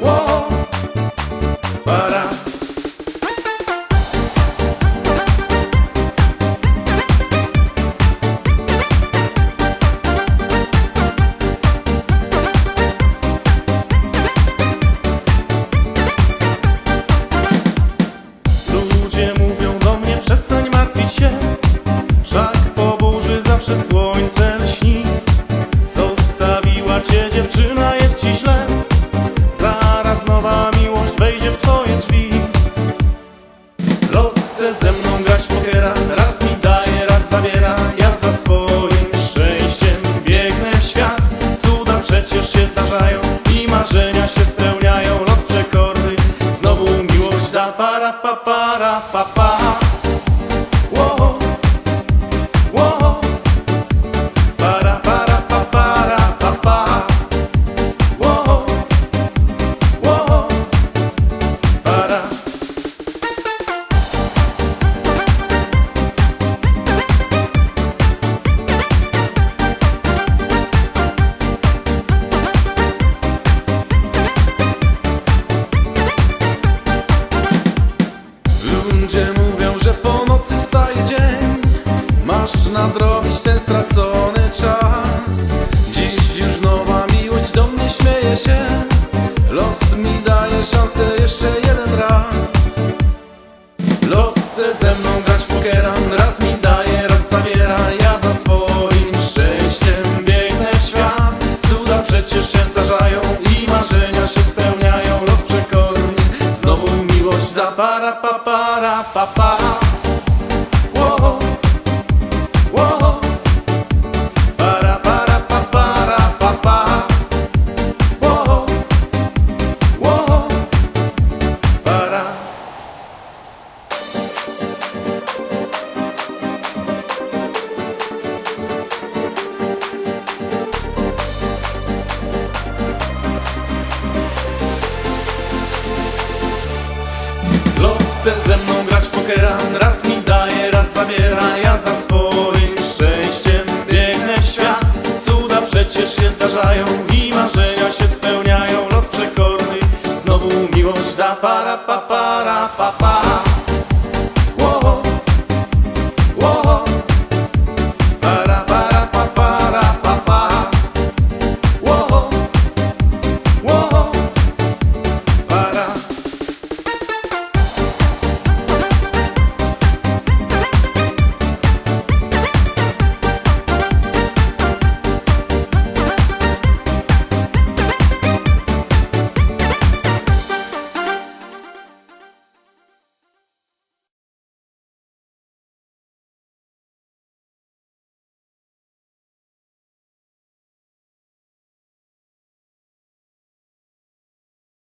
我。Pa para pa pa. Nadrobić ten stracony czas. Dziś już nowa miłość do mnie śmieje się. Los mi daje szansę jeszcze jeden raz. Los chce ze mną grać w pokera Raz mi daje, raz zabiera. Ja za swoim szczęściem biegnę w świat. Cuda przecież się zdarzają I marzenia się spełniają. Los przekorny Znowu miłość da para pa para pa pa chce ze mną grać w pokera? Raz mi daje, raz zabiera. Ja za swoim szczęściem biegnę w świat. Cuda przecież się zdarzają I marzenia się spełniają. Los przekorny Znowu miłość da. Para pa para pa